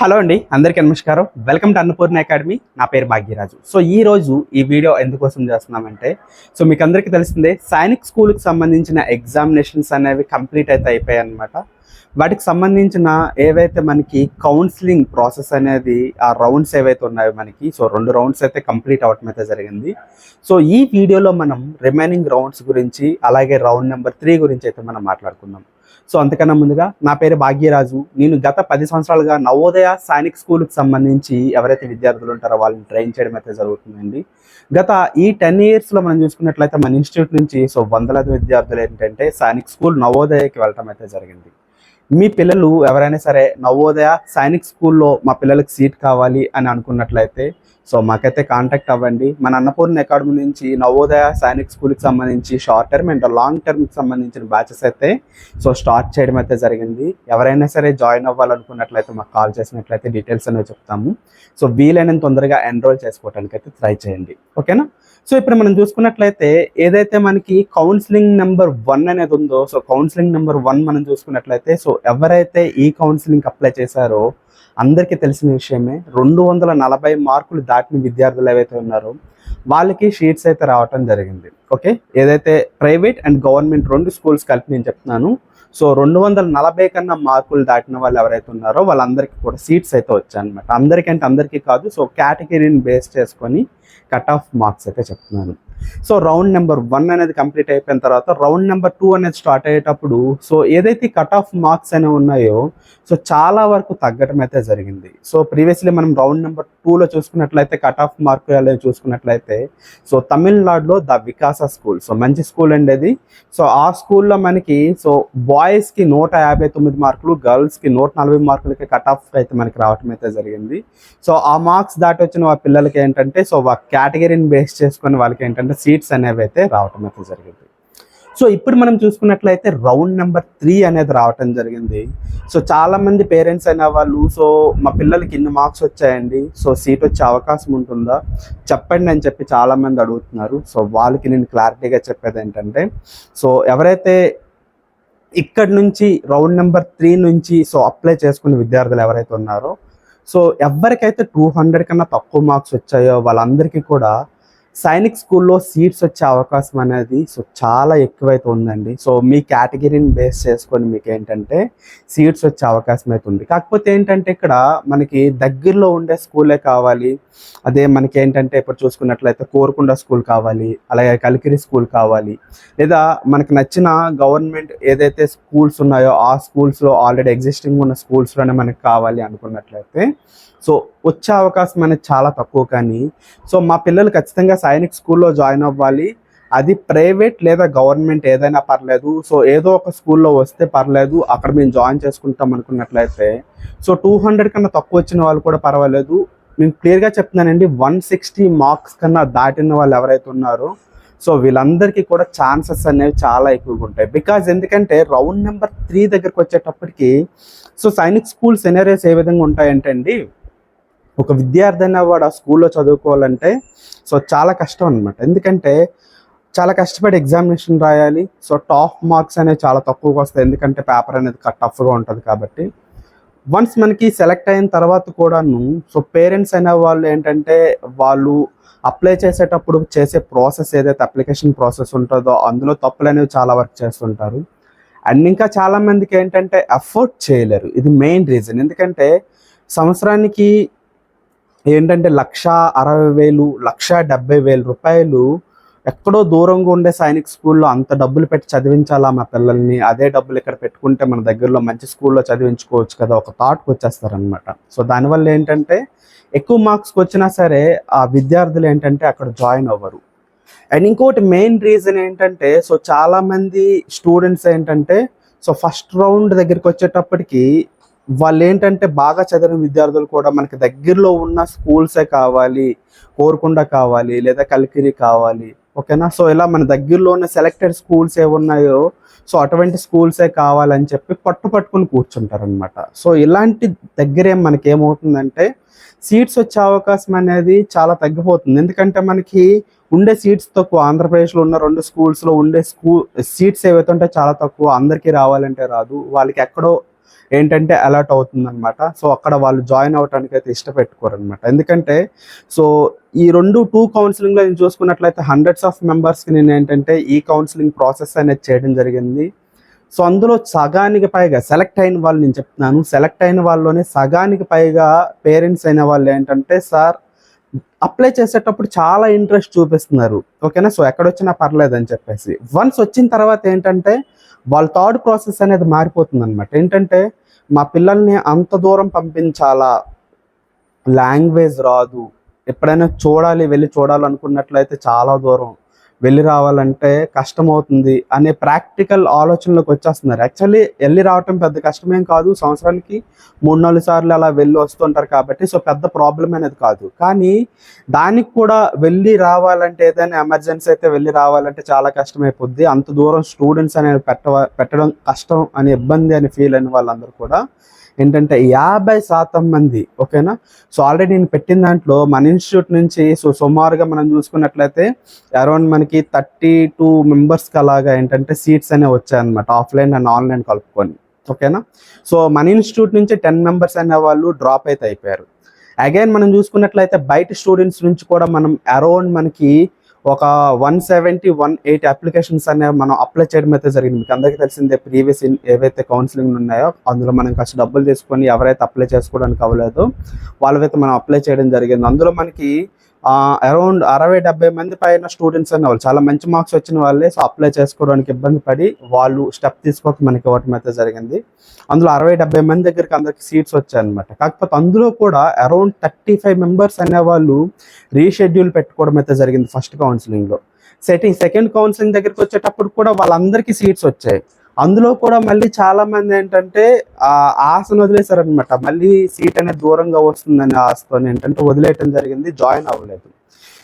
Hello అండి అందరికీ నమస్కారం. Welcome to Annapurna academy. నా పేరు భాగ్యరాజు. సో ఈ రోజు ఈ వీడియో ఎందుకోసం చేస్తున్నామంటే సో మీకు అందరికీ తెలిసిందే సైనిక్ స్కూల్కి సంబంధించిన ఎగ్జామినేషన్స్ అనేవి కంప్లీట్ అయితే అయిపోయాయి అనమాట వాటికి సంబంధించిన ఏవైతే మనకి కౌన్సిలింగ్ ప్రాసెస్ అనేది ఆ రౌండ్స్ ఏవైతే ఉన్నాయో మనకి సో రెండు రౌండ్స్ అయితే కంప్లీట్ అవ్వటం అయితే జరిగింది. సో ఈ వీడియోలో మనం రిమైనింగ్ రౌండ్స్ గురించి అలాగే రౌండ్ నెంబర్ త్రీ గురించి అయితే మనం మాట్లాడుకుందాం. సో అంతకన్నా ముందుగా నా పేరు భాగ్యరాజు. నేను గత పది సంవత్సరాలుగా నవోదయ సైనిక్ స్కూల్కి సంబంధించి ఎవరైతే విద్యార్థులు ఉంటారో వాళ్ళని ట్రైన్ చేయడం అయితే జరుగుతుందండి. గత ఈ టెన్ ఇయర్స్లో మనం చూసుకున్నట్లయితే మన ఇన్స్టిట్యూట్ నుంచి సో వందలాది విద్యార్థులు ఏంటంటే సైనిక్ స్కూల్ నవోదయకి వెళ్ళటం అయితే జరిగింది. మీ పిల్లలు ఎవరైనా సరే నవోదయ సైనిక్ స్కూల్లో మా పిల్లలకి సీట్ కావాలి అని అనుకున్నట్లయితే సో మాకైతే కాంటాక్ట్ అవ్వండి. మన అన్నపూర్ణ అకాడమీ నుంచి నవోదయ సైనిక్ స్కూల్కి సంబంధించి షార్ట్ టర్మ్ అండ్ లాంగ్ టర్మ్కి సంబంధించిన బ్యాచెస్ అయితే సో స్టార్ట్ చేయడం అయితే జరిగింది. ఎవరైనా సరే జాయిన్ అవ్వాలనుకున్నట్లయితే మాకు కాల్ చేసినట్లయితే డీటెయిల్స్ అనేవి చెప్తాము. సో వీలైనంత తొందరగా ఎన్రోల్ చేసుకోవడానికి అయితే ట్రై చేయండి. ఓకేనా సో ఇప్పుడు మనం చూసుకున్నట్లయితే ఏదైతే మనకి కౌన్సిలింగ్ నెంబర్ వన్ అనేది ఉందో సో కౌన్సిలింగ్ నెంబర్ వన్ మనం చూసుకున్నట్లయితే సో ఎవరైతే ఈ కౌన్సిలింగ్కి అప్లై చేశారో అందరికీ తెలిసిన విషయమే రెండు వందల నలభై మార్కులు దాటిన విద్యార్థులు ఏవైతే ఉన్నారో వాళ్ళకి షీట్స్ అయితే రావటం జరిగింది. ఓకే ఏదైతే ప్రైవేట్ అండ్ గవర్నమెంట్ రెండు స్కూల్స్ కలిపి నేను చెప్తున్నాను సో రెండు వందల నలభై కన్నా మార్కులు దాటిన వాళ్ళు ఎవరైతే ఉన్నారో వాళ్ళందరికీ కూడా సీట్స్ అయితే వచ్చాయన్నమాట. అందరికంటే అందరికీ కాదు సో కేటగిరీని బేస్ చేసుకొని కట్ ఆఫ్ మార్క్స్ అయితే చెప్తున్నాను. సో రౌండ్ నెంబర్ వన్ అనేది కంప్లీట్ అయిపోయిన తర్వాత రౌండ్ నెంబర్ టూ అనేది స్టార్ట్ అయ్యేటప్పుడు సో ఏదైతే కట్ ఆఫ్ మార్క్స్ అనేవి ఉన్నాయో సో చాలా వరకు తగ్గటం అయితే జరిగింది. సో ప్రీవియస్లీ మనం రౌండ్ నెంబర్ టూలో చూసుకున్నట్లయితే కట్ ఆఫ్ మార్క్ అనేది చూసుకున్నట్లయితే సో తమిళనాడులో ద వికాస స్కూల్ సో మంచి స్కూల్ అండి అది. సో ఆ స్కూల్లో మనకి సో బాయ్స్కి నూట యాభై తొమ్మిది మార్కులు గర్ల్స్కి నూట నలభై మార్కులకి కట్ ఆఫ్ అయితే మనకి రావటం అయితే జరిగింది. సో ఆ మార్క్స్ దాటి వచ్చిన పిల్లలకి ఏంటంటే సో ఆ కేటగిరీని బేస్ చేసుకొని వాళ్ళకి ఏంటంటే సీట్స్ అనేవి అయితే రావటం అయితే జరిగింది. సో ఇప్పుడు మనం చూసుకున్నట్లయితే రౌండ్ నెంబర్ త్రీ అనేది రావటం జరిగింది. సో చాలామంది పేరెంట్స్ అయిన వాళ్ళు సో మా పిల్లలకి ఇన్ని మార్క్స్ వచ్చాయండి. సో సీట్ వచ్చే అవకాశం ఉంటుందా? చెప్పండి అని చెప్పి చాలా మంది అడుగుతున్నారు. సో వాళ్ళకి నేను క్లారిటీగా చెప్పేది ఏంటంటే సో ఎవరైతే ఇక్కడ నుంచి రౌండ్ నెంబర్ త్రీ నుంచి సో అప్లై చేసుకునే విద్యార్థులు ఎవరైతే ఉన్నారో సో ఎవరికైతే టూ హండ్రెడ్ కన్నా తక్కువ మార్క్స్ వచ్చాయో వాళ్ళందరికీ కూడా సైనిక్ స్కూల్లో సీట్స్ వచ్చే అవకాశం అనేది సో చాలా ఎక్కువైతే ఉందండి. సో మీ కేటగిరీని బేస్ చేసుకొని మీకు ఏంటంటే సీట్స్ వచ్చే అవకాశం అయితే ఉంది. కాకపోతే ఏంటంటే ఇక్కడ మనకి దగ్గరలో ఉండే స్కూలే కావాలి. అదే మనకి ఏంటంటే ఇప్పుడు చూసుకున్నట్లయితే కోరుకొండ స్కూల్ కావాలి అలాగే కలికిరి స్కూల్ కావాలి. లేదా మనకి నచ్చిన గవర్నమెంట్ ఏదైతే స్కూల్స్ ఉన్నాయో ఆ స్కూల్స్లో ఆల్రెడీ ఎగ్జిస్టింగ్ ఉన్న స్కూల్స్లోనే మనకి కావాలి అనుకున్నట్లయితే సో వచ్చే అవకాశం అనేది చాలా తక్కువ కానీ సో మా పిల్లలు ఖచ్చితంగా సైనిక్ స్కూల్లో జాయిన్ అవ్వాలి. అది ప్రైవేట్ లేదా గవర్నమెంట్ ఏదైనా పర్లేదు. సో ఏదో ఒక స్కూల్లో వస్తే పర్లేదు అక్కడ మేము జాయిన్ చేసుకుంటాం అనుకున్నట్లయితే. సో టూ హండ్రెడ్ కన్నా తక్కువ వచ్చిన వాళ్ళు కూడా పర్వాలేదు. నేను క్లియర్గా చెప్తున్నానండి వన్ సిక్స్టీ మార్క్స్ కన్నా దాటిన వాళ్ళు ఎవరైతే ఉన్నారో సో వీళ్ళందరికీ కూడా ఛాన్సెస్ అనేవి చాలా ఎక్కువగా ఉంటాయి. బికాజ్ ఎందుకంటే రౌండ్ నెంబర్ త్రీ దగ్గరకు వచ్చేటప్పటికి సో సైనిక్ స్కూల్ సెనరీస్ ఏ విధంగా ఉంటాయంటే అండి ఒక విద్యార్థి అయినా వాడు ఆ స్కూల్లో చదువుకోవాలంటే సో చాలా కష్టం అనమాట ఎందుకంటే చాలా కష్టపడి ఎగ్జామినేషన్ రాయాలి. సో టాప్ మార్క్స్ అనేవి చాలా తక్కువగా వస్తాయి. ఎందుకంటే పేపర్ అనేది టఫ్గా ఉంటుంది కాబట్టి. వన్స్ మనకి సెలెక్ట్ అయిన తర్వాత కూడాను సో పేరెంట్స్ అయిన వాళ్ళు ఏంటంటే వాళ్ళు అప్లై చేసేటప్పుడు చేసే ప్రాసెస్ ఏదైతే అప్లికేషన్ ప్రాసెస్ ఉంటుందో అందులో తప్పులు అనేవి చాలా వర్క్ చేస్తుంటారు. అండ్ ఇంకా చాలామందికి ఏంటంటే అఫోర్డ్ చేయలేరు. ఇది మెయిన్ రీజన్. ఎందుకంటే సంవత్సరానికి ఏంటంటే లక్ష అరవై వేలు లక్ష డెబ్బై వేలు రూపాయలు ఎక్కడో దూరంగా ఉండే సైనిక్ స్కూల్లో అంత డబ్బులు పెట్టి చదివించాలా మా పిల్లల్ని? అదే డబ్బులు ఇక్కడ పెట్టుకుంటే మన దగ్గరలో మంచి స్కూల్లో చదివించుకోవచ్చు కదా ఒక థాట్కి వచ్చేస్తారనమాట సో దానివల్ల ఏంటంటే ఎక్కువ మార్క్స్కి వచ్చినా సరే ఆ విద్యార్థులు ఏంటంటే అక్కడ జాయిన్ అవ్వరు. అండ్ ఇంకోటి మెయిన్ రీజన్ ఏంటంటే సో చాలామంది స్టూడెంట్స్ ఏంటంటే సో ఫస్ట్ రౌండ్ దగ్గరికి వచ్చేటప్పటికి వాళ్ళు ఏంటంటే బాగా చదివిన విద్యార్థులు కూడా మనకి దగ్గరలో ఉన్న స్కూల్సే కావాలి కోరుకుండా కావాలి లేదా కలికిరి కావాలి. ఓకేనా? సో ఇలా మన దగ్గరలో ఉన్న సెలెక్టెడ్ స్కూల్స్ ఏమున్నాయో సో అటువంటి స్కూల్సే కావాలని చెప్పి పట్టు పట్టుకుని కూర్చుంటారనమాట సో ఇలాంటి దగ్గరే మనకి ఏమవుతుందంటే సీట్స్ వచ్చే అవకాశం అనేది చాలా తగ్గిపోతుంది. ఎందుకంటే మనకి ఉండే సీట్స్ తక్కువ. ఆంధ్రప్రదేశ్లో ఉన్న రెండు స్కూల్స్లో ఉండే స్కూల్ సీట్స్ ఏవైతే ఉంటే చాలా తక్కువ. అందరికీ రావాలంటే రాదు. వాళ్ళకి ఎక్కడో ఏంటంటే అలర్ట్ అవుతుంది అనమాట సో అక్కడ వాళ్ళు జాయిన్ అవడానికి అయితే ఇష్టపెట్టుకోరు అనమాట ఎందుకంటే సో ఈ రెండు టూ కౌన్సిలింగ్లో నేను చూసుకున్నట్లయితే హండ్రెడ్స్ ఆఫ్ మెంబర్స్కి నేను ఏంటంటే ఈ కౌన్సిలింగ్ ప్రాసెస్ అనేది చేయడం జరిగింది. సో అందులో సగానికి పైగా సెలెక్ట్ అయిన వాళ్ళు నేను చెప్తున్నాను. సెలెక్ట్ అయిన వాళ్ళలోనే సగానికి పైగా పేరెంట్స్ అయిన వాళ్ళు ఏంటంటే సార్ అప్లై చేసేటప్పుడు చాలా ఇంట్రెస్ట్ చూపిస్తున్నారు. ఓకేనా? సో ఎక్కడొచ్చినా పర్లేదు అని చెప్పేసి. వన్స్ వచ్చిన తర్వాత ఏంటంటే వాళ్ళ థాట్ ప్రాసెస్ అనేది మారిపోతుంది అనమాట ఏంటంటే మా పిల్లల్ని అంత దూరం పంపించాలా? లాంగ్వేజ్ రాదు. ఎప్పుడైనా చూడాలి వెళ్ళి చూడాలనుకున్నట్లయితే చాలా దూరం. వెళ్ళి రావాలంటే కష్టం అవుతుంది అనే ప్రాక్టికల్ ఆలోచనలోకి వచ్చేస్తున్నారు. యాక్చువల్లీ వెళ్ళి రావటం పెద్ద కష్టమేం కాదు. సంవత్సరానికి మూడు నాలుగు సార్లు అలా వెళ్ళి వస్తుంటారు కాబట్టి సో పెద్ద ప్రాబ్లం అనేది కాదు. కానీ దానికి కూడా వెళ్ళి రావాలంటే ఏదైనా ఎమర్జెన్సీ అయితే వెళ్ళి రావాలంటే చాలా కష్టమైపోద్ది. అంత దూరం స్టూడెంట్స్ అనేది పెట్ట పెట్టడం కష్టం అనే ఇబ్బంది అని ఫీల్ అయిన వాళ్ళందరూ కూడా ఏంటంటే యాభై శాతం మంది ఓకేనా? సో ఆల్రెడీ నేను పెట్టిన దాంట్లో మన ఇన్స్టిట్యూట్ నుంచి సో సుమారుగా మనం చూసుకున్నట్లయితే అరౌండ్ మనకి థర్టీ టూ మెంబర్స్కి అలాగా ఏంటంటే సీట్స్ అనేవి వచ్చాయన్నమాట ఆఫ్లైన్ అండ్ ఆన్లైన్ కలుపుకొని ఓకేనా? సో మన ఇన్స్టిట్యూట్ నుంచి టెన్ మెంబర్స్ అనే వాళ్ళు డ్రాప్ అయితే అయిపోయారు. అగైన్ మనం చూసుకున్నట్లయితే బయట స్టూడెంట్స్ నుంచి కూడా మనం అరౌండ్ మనకి ఒక one seventy one eight applications అనేవి మనం అప్లై చేయడం అయితే జరిగింది. మీకు అందరికీ తెలిసిందే ప్రీవియస్ ఏవైతే కౌన్సిలింగ్ ఉన్నాయో అందులో మనం కాస్త డబ్బులు తీసుకొని ఎవరైతే అప్లై చేసుకోవడానికి అవ్వలేదు వాళ్ళవైతే మనం అప్లై చేయడం జరిగింది. అందులో మనకి అరౌండ్ అరవై డెబ్బై మంది పైన స్టూడెంట్స్ అనే వాళ్ళు చాలా మంచి మార్క్స్ వచ్చిన వాళ్ళే సో అప్లై చేసుకోవడానికి ఇబ్బంది పడి వాళ్ళు స్టెప్ తీసుకోక మనకి ఇవ్వటం అయితే జరిగింది. అందులో అరవై డెబ్బై మంది దగ్గరికి అందరికి సీట్స్ వచ్చాయన్నమాట. కాకపోతే అందులో కూడా అరౌండ్ థర్టీ ఫైవ్ మెంబర్స్ అనే వాళ్ళు రీషెడ్యూల్ పెట్టుకోవడం అయితే జరిగింది ఫస్ట్ కౌన్సిలింగ్లో సెటింగ్ సెకండ్ కౌన్సిలింగ్ దగ్గరికి వచ్చేటప్పుడు కూడా వాళ్ళందరికీ సీట్స్ వచ్చాయి. అందులో కూడా మళ్ళీ చాలా మంది ఏంటంటే ఆ ఆశను వదిలేశారనమాట మళ్ళీ సీట్ అనేది దూరంగా వస్తుందని ఆశతో ఏంటంటే వదిలేయటం జరిగింది జాయిన్ అవ్వలేదు.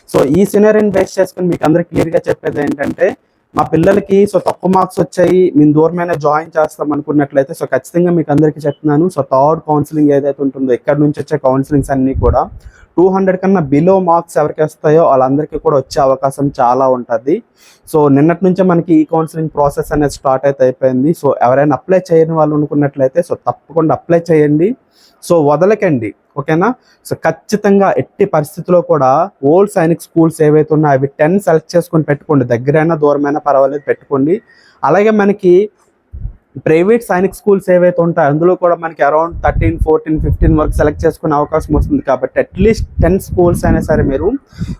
సో ఈ సినరీని బేస్ చేసుకుని మీకు అందరికి క్లియర్గా చెప్పేది ఏంటంటే మా పిల్లలకి సో తక్కువ మార్క్స్ వచ్చాయి మేము దూరమైన జాయిన్ చేస్తాం అనుకున్నట్లయితే సో ఖచ్చితంగా మీకు అందరికీ చెప్తున్నాను. సో థర్డ్ కౌన్సిలింగ్ ఏదైతే ఉంటుందో ఇక్కడ నుంచి వచ్చే కౌన్సిలింగ్స్ అన్నీ కూడా టూ హండ్రెడ్ కన్నా బిలో మార్క్స్ ఎవరికి వస్తాయో వాళ్ళందరికీ కూడా వచ్చే అవకాశం చాలా ఉంటుంది. సో నిన్నటి నుంచే మనకి ఈ కౌన్సిలింగ్ ప్రాసెస్ అనేది స్టార్ట్ అయితే అయిపోయింది. సో ఎవరైనా అప్లై చేయని వాళ్ళు అనుకున్నట్లయితే సో తప్పకుండా అప్లై చేయండి. సో వదలకండి. ఓకేనా? సో ఖచ్చితంగా ఎట్టి పరిస్థితిలో కూడా ఓల్డ్ సైనిక్ స్కూల్స్ ఏవైతే ఉన్నాయో అవి టెన్ సెలెక్ట్ చేసుకొని పెట్టుకోండి. దగ్గరైనా దూరమైనా పర్వాలేదు పెట్టుకోండి. అలాగే మనకి ప్రైవేట్ సైనిక్ స్కూల్స్ ఏవైతే ఉంటాయో అందులో కూడా మనకి అరౌండ్ థర్టీన్ ఫోర్టీన్ ఫిఫ్టీన్ వరకు సెలెక్ట్ చేసుకునే అవకాశం వస్తుంది. కాబట్టి అట్లీస్ట్ టెన్ స్కూల్స్ అయినా సరే మీరు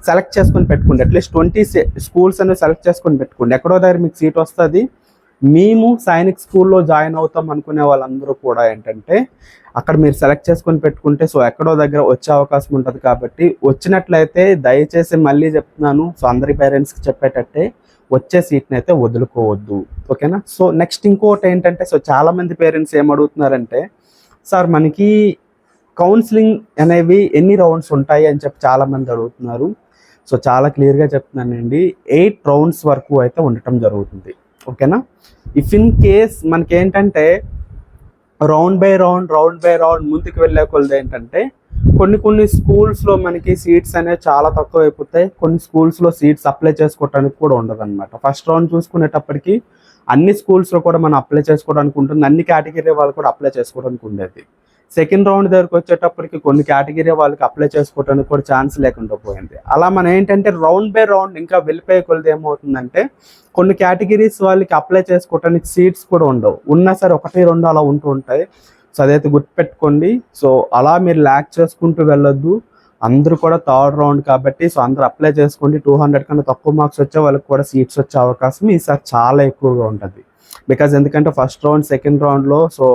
సెలెక్ట్ చేసుకొని పెట్టుకోండి. అట్లీస్ట్ ట్వంటీ స్కూల్స్ అనేవి సెలెక్ట్ చేసుకొని పెట్టుకోండి. ఎక్కడో దగ్గర మీకు సీట్ వస్తుంది. మేము సైనిక్ స్కూల్లో జాయిన్ అవుతాం అనుకునే వాళ్ళందరూ కూడా ఏంటంటే అక్కడ మీరు సెలెక్ట్ చేసుకొని పెట్టుకుంటే సో ఎక్కడో దగ్గర వచ్చే అవకాశం ఉంటుంది. కాబట్టి వచ్చినట్లయితే దయచేసి మళ్ళీ చెప్తున్నాను. సో అందరి పేరెంట్స్కి చెప్పేటట్టే వచ్చే సీట్ని అయితే వదులుకోవద్దు. ఓకేనా? సో నెక్స్ట్ ఇంకోటి ఏంటంటే సో చాలామంది పేరెంట్స్ ఏం అడుగుతున్నారంటే సార్ మనకి కౌన్సిలింగ్ అనేవి ఎన్ని రౌండ్స్ ఉంటాయి? అని చెప్పి చాలా మంది అడుగుతున్నారు. సో చాలా క్లియర్గా చెప్తున్నానండి. ఎయిట్ రౌండ్స్ వరకు అయితే ఉండటం జరుగుతుంది. ఓకేనా? ఇఫ్ ఇన్ కేస్ మనకేంటంటే round by round round by round ముందుకు వెళ్ళే కొలది ఏంటంటే కొన్ని కొన్ని స్కూల్స్లో మనకి సీట్స్ అనేవి చాలా తక్కువ అయిపోతాయి కొన్ని స్కూల్స్లో సీట్స్ అప్లై చేసుకోవడానికి కూడా ఉండదు అనమాట ఫస్ట్ రౌండ్ చూసుకునేటప్పటికి అన్ని స్కూల్స్లో కూడా మనం అప్లై చేసుకోవడానికి ఉంటుంది. అన్ని కేటగిరీ వాళ్ళు కూడా అప్లై చేసుకోవడానికి ఉండేది. సెకండ్ రౌండ్ దగ్గరకు వచ్చేటప్పటికి కొన్ని కేటగిరీ వాళ్ళకి అప్లై చేసుకోవడానికి కూడా ఛాన్స్ లేకుండా పోయింది. అలా మనం ఏంటంటే రౌండ్ బై రౌండ్ ఇంకా వెళ్ళిపోయే కొలది ఏమవుతుందంటే కొన్ని కేటగిరీస్ వాళ్ళకి అప్లై చేసుకోవడానికి సీట్స్ కూడా ఉండవు. ఉన్నా సరే ఒకటి రెండు అలా ఉంటూ ఉంటాయి. సో అదైతే గుర్తుపెట్టుకోండి. సో అలా మీరు ల్యాక్ చేసుకుంటూ వెళ్ళొద్దు. అందరూ కూడా థర్డ్ రౌండ్ కాబట్టి సో అందరూ అప్లై చేసుకోండి. టూ హండ్రెడ్ కన్నా తక్కువ మార్క్స్ వచ్చే వాళ్ళకి కూడా సీట్స్ వచ్చే అవకాశం ఈసారి చాలా ఎక్కువగా ఉంటుంది. బికాజ్ ఎందుకంటే ఫస్ట్ రౌండ్ సెకండ్ రౌండ్లో సో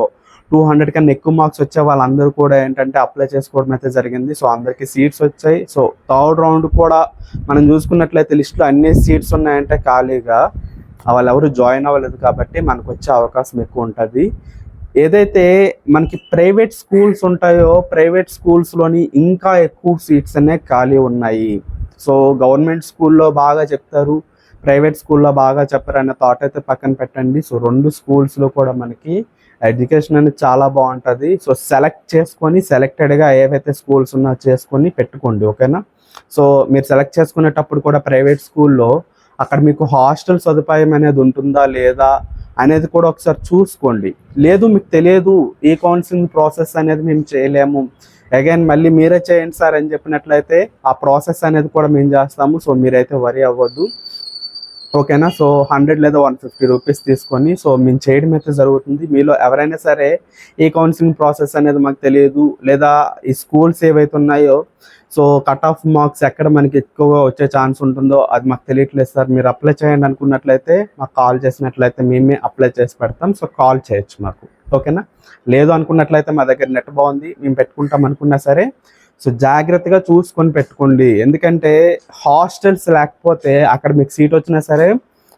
టూ హండ్రెడ్ కన్నా ఎక్కువ మార్క్స్ వచ్చే వాళ్ళందరూ కూడా ఏంటంటే అప్లై చేసుకోవడం అయితే జరిగింది. సో అందరికీ సీట్స్ వచ్చాయి. సో థర్డ్ రౌండ్ కూడా మనం చూసుకున్నట్లయితే లిస్ట్లో అన్ని సీట్స్ ఉన్నాయంటే ఖాళీగా. వాళ్ళు ఎవరు జాయిన్ అవ్వలేదు కాబట్టి మనకు వచ్చే అవకాశం ఎక్కువ ఉంటుంది. ఏదైతే మనకి ప్రైవేట్ స్కూల్స్ ఉంటాయో ప్రైవేట్ స్కూల్స్లోని ఇంకా ఎక్కువ సీట్స్ అనేవి ఖాళీ ఉన్నాయి. సో గవర్నమెంట్ స్కూల్లో బాగా చెప్తారు ప్రైవేట్ స్కూల్లో బాగా చెప్పరు అనే థాట్ అయితే పక్కన పెట్టండి. సో రెండు స్కూల్స్లో కూడా మనకి ఎడ్యుకేషన్ అనేది చాలా బాగుంటుంది. సో సెలెక్ట్ చేసుకొని సెలెక్టెడ్గా ఏవైతే స్కూల్స్ ఉన్నా చేసుకొని పెట్టుకోండి ఓకేనా? సో మీరు సెలెక్ట్ చేసుకునేటప్పుడు కూడా ప్రైవేట్ స్కూల్లో అక్కడ మీకు హాస్టల్ సదుపాయం అనేది ఉంటుందా లేదా అనేది కూడా ఒకసారి చూసుకోండి. లేదు మీకు తెలియదు ఈ కౌన్సిలింగ్ ప్రాసెస్ అనేది మేము చేయలేము. అగైన్ మళ్ళీ మీరే చేయండి సార్ అని చెప్పినట్లయితే ఆ ప్రాసెస్ అనేది కూడా మేము చేస్తాము. సో మీరైతే వరి అవ్వద్దు. ఓకేనా? సో హండ్రెడ్ లేదా వన్ ఫిఫ్టీ రూపీస్ తీసుకొని సో మేము చేయడం అయితే జరుగుతుంది. మీలో ఎవరైనా సరే ఈ కౌన్సిలింగ్ ప్రాసెస్ అనేది మాకు తెలియదు లేదా ఈ స్కూల్స్ ఏవైతే ఉన్నాయో సో కట్ ఆఫ్ మార్క్స్ ఎక్కడ మనకి ఎక్కువగా వచ్చే ఛాన్స్ ఉంటుందో అది మాకు తెలియట్లేదు సార్. మీరు అప్లై చేయండి అనుకున్నట్లయితే మాకు కాల్ చేసినట్లయితే మేమే అప్లై చేసి పెడతాం. సో కాల్ చేయొచ్చు మాకు. ఓకేనా? లేదు అనుకున్నట్లయితే మా దగ్గర నెట్ బాగుంది మేము పెట్టుకుంటాం అనుకున్నా సరే సో జాగ్రత్తగా చూసుకొని పెట్టుకోండి. ఎందుకంటే హాస్టల్స్ లేకపోతే అక్కడ మీకు సీట్ వచ్చినా సరే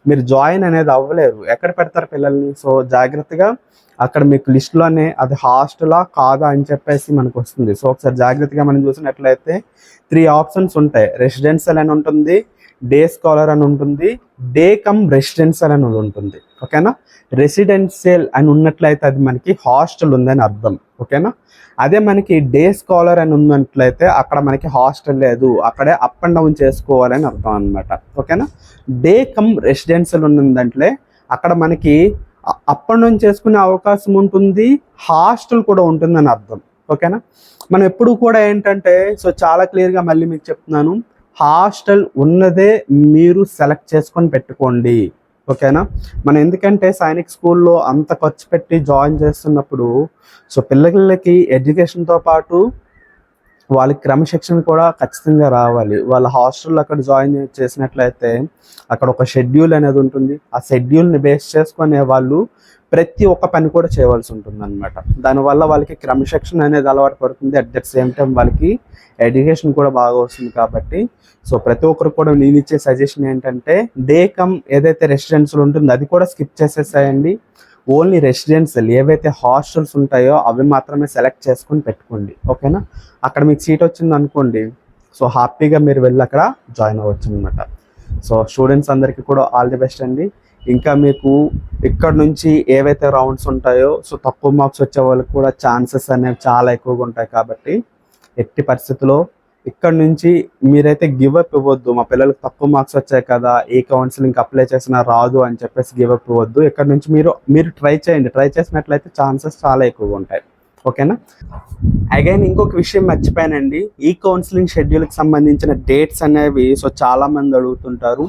మీరు జాయిన్ అనేది అవ్వలేరు. ఎక్కడ పెడతారు పిల్లల్ని? సో జాగ్రత్తగా అక్కడ మీకు లిస్ట్లోనే అది హాస్టలా కాదా అని చెప్పేసి మనకు వస్తుంది. సో ఒకసారి జాగ్రత్తగా మనం చూసినట్లయితే త్రీ ఆప్షన్స్ ఉంటాయి. రెసిడెన్షియల్ అని ఉంటుంది డే స్కాలర్ అని ఉంటుంది డే కమ్ రెసిడెన్షియల్ అని ఉంటుంది. ఓకేనా? రెసిడెన్షియల్ అని ఉన్నట్లయితే అది మనకి హాస్టల్ ఉందని అర్థం. ఓకేనా? అదే మనకి డే స్కాలర్ అని ఉన్నట్లయితే అక్కడ మనకి హాస్టల్ లేదు అక్కడే అప్ అండ్ డౌన్ చేసుకోవాలని అర్థం అనమాట ఓకేనా? డే కమ్ రెసిడెన్షియల్ ఉన్నదంటే అక్కడ మనకి అప్ అండ్ డౌన్ చేసుకునే అవకాశం ఉంటుంది హాస్టల్ కూడా ఉంటుందని అర్థం. ఓకేనా? మనం ఎప్పుడు కూడా ఏంటంటే సో చాలా క్లియర్గా మళ్ళీ మీకు చెప్తున్నాను హాస్టల్ ఉన్నదే మీరు సెలెక్ట్ చేసుకొని పెట్టుకోండి. ఓకేనా? మనం ఎందుకంటే సైనిక్ స్కూల్లో అంత ఖర్చు పెట్టి జాయిన్ చేస్తున్నప్పుడు సో పిల్లలకి ఎడ్యుకేషన్తో పాటు వాళ్ళకి క్రమశిక్షణ కూడా ఖచ్చితంగా రావాలి. వాళ్ళ హాస్టల్లో అక్కడ జాయిన్ చేసినట్లయితే అక్కడ ఒక షెడ్యూల్ అనేది ఉంటుంది. ఆ షెడ్యూల్ని బేస్ చేసుకునే వాళ్ళు ప్రతి ఒక్క పని కూడా చేయవలసి ఉంటుంది అనమాట దానివల్ల వాళ్ళకి క్రమశిక్షణ అనేది అలవాటు పడుతుంది. అట్ ద సేమ్ టైం వాళ్ళకి ఎడ్యుకేషన్ కూడా బాగా వస్తుంది కాబట్టి. సో ప్రతి ఒక్కరు కూడా నేను ఇచ్చే సజెషన్ ఏంటంటే డే కమ్ ఏదైతే రెసిడెన్సీలు ఉంటుందో అది కూడా స్కిప్ చేసేసాయండి. ఓన్లీ రెసిడెన్షియల్ ఏవైతే హాస్టల్స్ ఉంటాయో అవి మాత్రమే సెలెక్ట్ చేసుకొని పెట్టుకోండి. ఓకేనా అక్కడ మీకు సీట్ వచ్చింది అనుకోండి. సో హ్యాపీగా మీరు వెళ్ళి అక్కడ జాయిన్ అవ్వచ్చు అనమాట సో స్టూడెంట్స్ అందరికీ కూడా ఆల్ ది బెస్ట్ అండి. ఇంకా మీకు ఇక్కడ నుంచి ఏవైతే రౌండ్స్ ఉంటాయో సో తక్కువ మార్క్స్ వచ్చే వాళ్ళకి కూడా ఛాన్సెస్ అనేవి చాలా ఎక్కువగా ఉంటాయి కాబట్టి ఎట్టి పరిస్థితుల్లో ఇక్కడ నుంచి మీరైతే గివ్ అప్ ఇవ్వద్దు. మా పిల్లలకు తక్కువ మార్క్స్ వచ్చాయి కదా ఏ కౌన్సిలింగ్ అప్లై చేసినా రాదు అని చెప్పేసి గివ్ అప్ ఇవ్వద్దు. ఇక్కడ నుంచి మీరు మీరు ట్రై చేయండి. ట్రై చేసినట్లయితే ఛాన్సెస్ చాలా ఎక్కువగా ఉంటాయి. ఓకేనా? అగైన్ ఇంకొక విషయం మర్చిపోయానండి. ఈ కౌన్సిలింగ్ షెడ్యూల్కి సంబంధించిన డేట్స్ అనేవి సో చాలా మంది అడుగుతుంటారు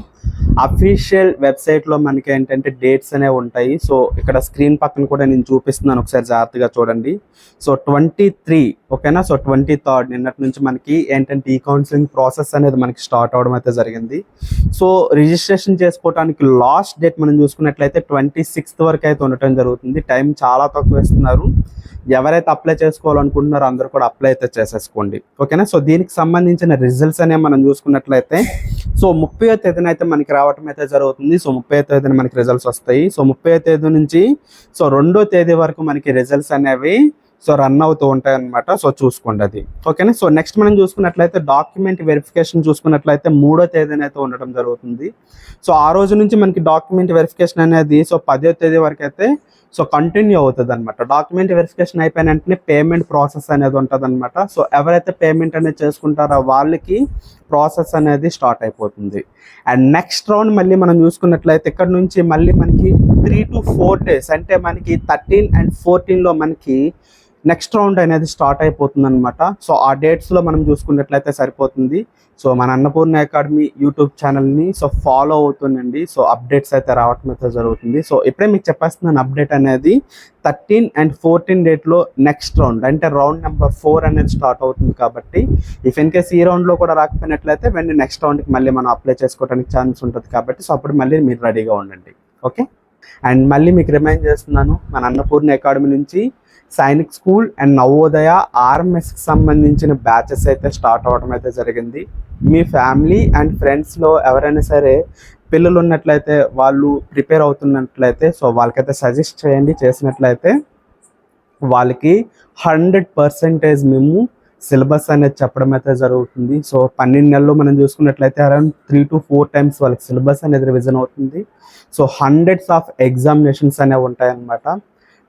అఫీషియల్ వెబ్సైట్లో మనకి ఏంటంటే డేట్స్ అనేవి ఉంటాయి. సో ఇక్కడ స్క్రీన్ పక్కన కూడా నేను చూపిస్తున్నాను. ఒకసారి జాగ్రత్తగా చూడండి. సో ట్వంటీ త్రీ ఓకేనా? సో ట్వంటీ థర్డ్ నిన్నటి నుంచి మనకి ఏంటంటే ఈ కౌన్సిలింగ్ ప్రాసెస్ అనేది మనకి స్టార్ట్ అవడం అయితే జరిగింది. సో రిజిస్ట్రేషన్ చేసుకోవడానికి లాస్ట్ డేట్ మనం చూసుకున్నట్లయితే ట్వంటీ సిక్స్త్ వరకు అయితే ఉండటం జరుగుతుంది. టైం చాలా తక్కువ ఇస్తున్నారు ఎవరైతే అప్లై చేసుకోవాలనుకుంటున్నారో అందరూ కూడా అప్లై అయితే చేసేసుకోండి. ఓకేనా సో దీనికి సంబంధించిన రిజల్ట్స్ అనేవి మనం చూసుకున్నట్లయితే సో ముప్పై తేదీన అయితే మనకి రావటం అయితే జరుగుతుంది. సో ముప్పై తేదీన మనకి రిజల్ట్స్ వస్తాయి. సో ముప్పై తేదీ నుంచి సో రెండో తేదీ వరకు మనకి రిజల్ట్స్ అనేవి సో రన్ అవుతూ ఉంటాయి అనమాట సో చూసుకోండి అది. ఓకేనా సో నెక్స్ట్ మనం చూసుకున్నట్లయితే డాక్యుమెంట్ వెరిఫికేషన్ చూసుకున్నట్లయితే మూడో తేదీన అయితే ఉండటం జరుగుతుంది. సో ఆ రోజు నుంచి మనకి డాక్యుమెంట్ వెరిఫికేషన్ అనేది సో పదో తేదీ వరకు అయితే సో కంటిన్యూ అవుతుంది అనమాట డాక్యుమెంట్ వెరిఫికేషన్ అయిపోయిన వెంటనే పేమెంట్ ప్రాసెస్ అనేది ఉంటుంది అనమాట సో ఎవరైతే పేమెంట్ అనేది చేసుకుంటారో వాళ్ళకి ప్రాసెస్ అనేది స్టార్ట్ అయిపోతుంది. అండ్ నెక్స్ట్ రౌండ్ మళ్ళీ మనం చూసుకున్నట్లయితే ఇక్కడ నుంచి మళ్ళీ మనకి త్రీ టు ఫోర్ డేస్ అంటే మనకి థర్టీన్ అండ్ ఫోర్టీన్లో మనకి నెక్స్ట్ రౌండ్ అనేది స్టార్ట్ అయిపోతుంది అనమాట సో ఆ డేట్స్లో మనం చూసుకున్నట్లయితే సరిపోతుంది. సో మన అన్నపూర్ణ అకాడమీ యూట్యూబ్ ఛానల్ని సో ఫాలో అవుతుందండి సో అప్డేట్స్ అయితే రావటం అయితే జరుగుతుంది. సో ఇప్పుడే మీకు చెప్పేస్తున్నాను అప్డేట్ అనేది థర్టీన్ అండ్ ఫోర్టీన్ డేట్లో నెక్స్ట్ రౌండ్ అంటే రౌండ్ నెంబర్ ఫోర్ అనేది స్టార్ట్ అవుతుంది కాబట్టి ఇఫ్ ఇన్ కేస్ ఈ రౌండ్లో కూడా రాకపోయినట్లయితే వెంటనే నెక్స్ట్ రౌండ్కి మళ్ళీ మనం అప్లై చేసుకోవడానికి ఛాన్స్ ఉంటుంది కాబట్టి సో అప్పుడు మళ్ళీ మీరు రెడీగా ఉండండి. ఓకే అండ్ మళ్ళీ మీకు రిమైండ్ చేస్తున్నాను మన అన్నపూర్ణ అకాడమీ నుంచి సైనిక్ స్కూల్ అండ్ నవోదయ ఆర్ఎంఎస్కి సంబంధించిన బ్యాచెస్ అయితే స్టార్ట్ అవ్వడం అయితే జరిగింది. మీ ఫ్యామిలీ అండ్ ఫ్రెండ్స్లో ఎవరైనా సరే పిల్లలు ఉన్నట్లయితే వాళ్ళు ప్రిపేర్ అవుతున్నట్లయితే సో వాళ్ళకైతే సజెస్ట్ చేయండి. చేసినట్లయితే వాళ్ళకి హండ్రెడ్ పర్సెంటేజ్ మేము సిలబస్ అనేది చెప్పడం అయితే జరుగుతుంది. సో పన్నెండు నెలలు మనం చూసుకున్నట్లయితే around three to four times వాళ్ళకి సిలబస్ అనేది రివిజన్ అవుతుంది. సో హండ్రెడ్స్ ఆఫ్ ఎగ్జామినేషన్స్ అనేవి ఉంటాయన్నమాట.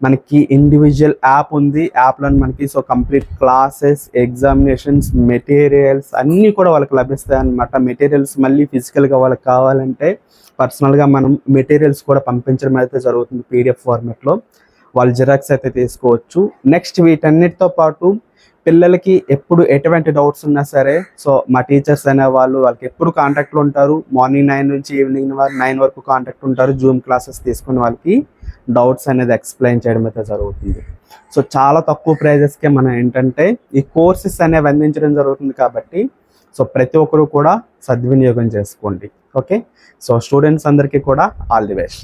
మనకి ఇండివిజువల్ యాప్ ఉంది. యాప్లో మనకి so complete classes examinations materials అన్నీ కూడా వాళ్ళకి లభిస్తాయి అన్నమాట మెటీరియల్స్ మళ్ళీ ఫిజికల్గా వాళ్ళకి కావాలంటే పర్సనల్గా మనం మెటీరియల్స్ కూడా పంపించడం అయితే జరుగుతుంది పీడిఎఫ్ ఫార్మాట్లో వాళ్ళు జిరాక్స్ అయితే తీసుకోవచ్చు. నెక్స్ట్ వీటన్నిటితో పాటు పిల్లలకి ఎప్పుడు ఎటువంటి డౌట్స్ ఉన్నా సరే సో మా టీచర్స్ అనే వాళ్ళు వాళ్ళకి ఎప్పుడు కాంటాక్ట్లో ఉంటారు. మార్నింగ్ నైన్ నుంచి ఈవినింగ్ నైన్ వరకు కాంటాక్ట్ ఉంటారు. జూమ్ క్లాసెస్ తీసుకుని వాళ్ళకి. డౌట్స్ అనేది ఎక్స్ప్లెయిన్ చేయడం అయితే జరుగుతుంది. సో చాలా తక్కువ ప్రైజెస్కే మనం ఏంటంటే ఈ కోర్సెస్ అనేవి అందించడం జరుగుతుంది కాబట్టి సో ప్రతి ఒక్కరు కూడా సద్వినియోగం చేసుకోండి. ఓకే? సో స్టూడెంట్స్ అందరికీ కూడా ఆల్ ది బెస్ట్.